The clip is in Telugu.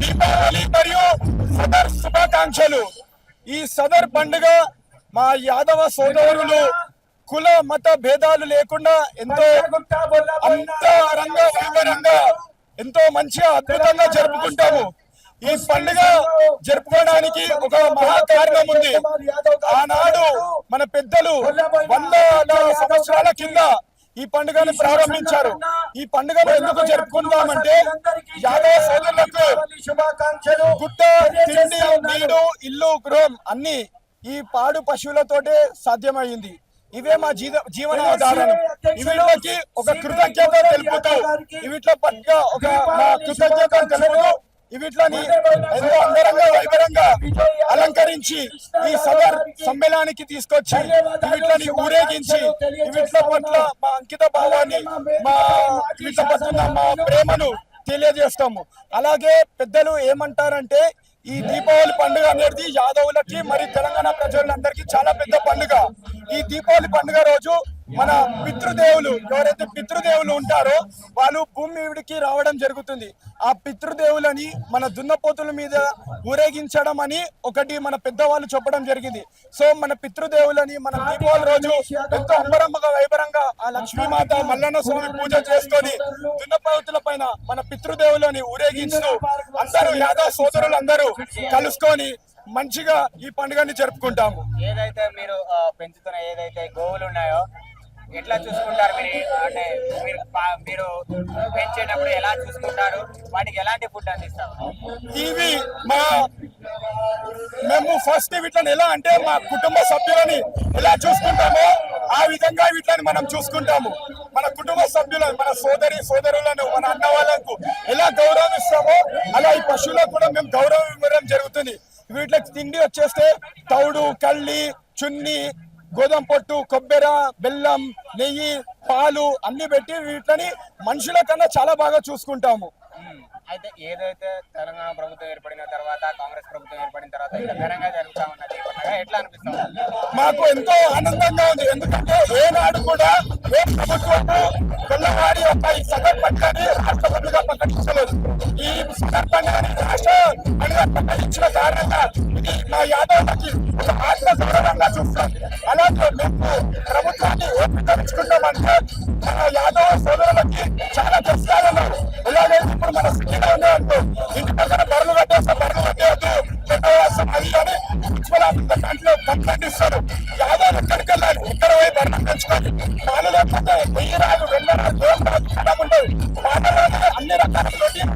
దీపావళి మరియు సదర్ శుభాకాంక్షలు. ఈ సదర్ పండుగ మా యాదవ సోదరులు కుల మత భేదాలు లేకుండా ఎంతో అంతరంగా వైభవంగా ఎంతో మంచిగా అద్భుతంగా జరుపుకుంటాము. ఈ పండుగ జరుపుకోవడానికి ఒక మహా కారణం ఉంది. ఆనాడు మన పెద్దలు వంద సంవత్సరాల కింద ఈ పండుగను ప్రారంభించారు. ఈ పండుగను ఎందుకు జరుపుకుందామంటే యాదవ సోదరులకు శుభాకాంక్షలు. గుట్ట తిండి నీడు ఇల్లు గృహం అన్ని ఈ పాడు పశువులతోటే సాధ్యమైంది. ఇవే మా జీవ జీవన ఆధారం వీటికి ఒక కృతజ్ఞత తెలుపుతూ వీటిలో పట్ల ఒక మా కృతజ్ఞత తెలుపుతూ వీటిలోని ఎంతో అంగరంగ వైభవంగా అలంకరించి ఈ సదర్ సమ్మేళనానికి తీసుకొచ్చి వీటిలోని ఊరేగించి వీటిలో పట్ల మా అంకిత భావాన్ని మా వీటి పట్ల మా ప్రేమను తెలియజేస్తాము. అలాగే పెద్దలు ఏమంటారంటే ఈ దీపావళి పండుగ అనేది యాదవులకి మరి తెలంగాణ ప్రజలందరికీ చాలా పెద్ద పండుగ. ఈ దీపావళి పండుగ రోజు మన పితృదేవులు ఎవరైతే పితృదేవులు ఉంటారో వాళ్ళు భూమి మీదికి రావడం జరుగుతుంది. ఆ పితృదేవులని మన దున్నపోతుల మీద ఊరేగించడం అని ఒకటి మన పెద్దవాళ్ళు చెప్పడం జరిగింది. సో మన పితృదేవులని మన దీపావళి రోజు ఎంతో అంబరంగా వైభరంగా ఆ లక్ష్మీమాత మల్లన్న స్వామి పూజ చేసుకొని దున్నపోతుల పైన మన పితృదేవులని ఊరేగిస్తూ అందరూ యాదవ సోదరులు అందరూ కలుసుకొని మంచిగా ఈ పండుగని జరుపుకుంటాము. ఏదైతే మీరు పెంచుతున్న ఏదైతే గోవులు ఉన్నాయో ఎట్లా చూసుకుంటారు మీరు? అంటే మీరు మీరు పెంచేటప్పుడు ఎలా చూసుకుంటారు? వాటికి ఎలాంటి ఫుడ్ అందిస్తారు? ఇవి మా మేము ఫస్ట్ వీటిని ఎలా అంటే మా కుటుంబ సభ్యులని ఎలా చూసుకుంటామో ఆ విధంగా వీటిని మనం చూసుకుంటాము. మన కుటుంబ సభ్యులను మన సోదరి సోదరులను మన అన్న వాళ్ళకు ఎలా గౌరవిస్తామో అలా ఈ పశువులకు కూడా మేము గౌరవం ఇవ్వడం జరుగుతుంది. వీటికి తిండి వచ్చేస్తే తౌడు కళ్ళి చున్ని గోధుమ పొట్టు కొబ్బెర బెల్లం నెయ్యి పాలు అన్ని పెట్టి వీటిని మనుషుల కన్నా చాలా బాగా చూసుకుంటాము. అయితే ఏదైతే తెలంగాణ ప్రభుత్వం ఏర్పడిన తర్వాత కాంగ్రెస్ ప్రభుత్వం ఏర్పడిన తర్వాత ఘనంగా జరుగుతా ఉన్నది ఎట్లా అనిపిస్తుంది? మాకు ఎంతో ఆనందంగా ఉంది. ఎందుకంటే ఏనాడు కూడా ఏ ప్రభుత్వము పిల్లవాడి యొక్క ఈ సదర్ ప్రకటించలేదు. ఈ సదర్ పండుగని రాష్ట్ర ఇచ్చిన కారణంగా ఇది మా యాదవులకి ఒక ఆత్మ గౌరవంగా చూస్తాం అలాగే మేము ప్రభుత్వాన్ని ఏర్పరచుకున్నామంటే మన యాదవ సోదరులకి చాలా కష్టాలు ఉన్నాయి ఎలాగైతే ఇప్పుడు మన సిటీలో ఉన్నాయంటూ ఇంటి పక్కన బరులు కట్టేస్తే బరులు కట్టేయద్దు పెట్టవేస్తాం అది అని మున్సిపల్ దాంట్లో కంప్లైంట్ ఇస్తారు యాదవ్ ఎక్కడికి వెళ్ళాలి ఇక్కడ పోయి బర్ణం పెంచుకోవాలి పాలు లేకపోతే వెయ్యి రాదు వెళ్ళ రాదు ఏం రాదు ఖరాబ్ ఉంటుంది పాలలోనే అన్ని రకాల protein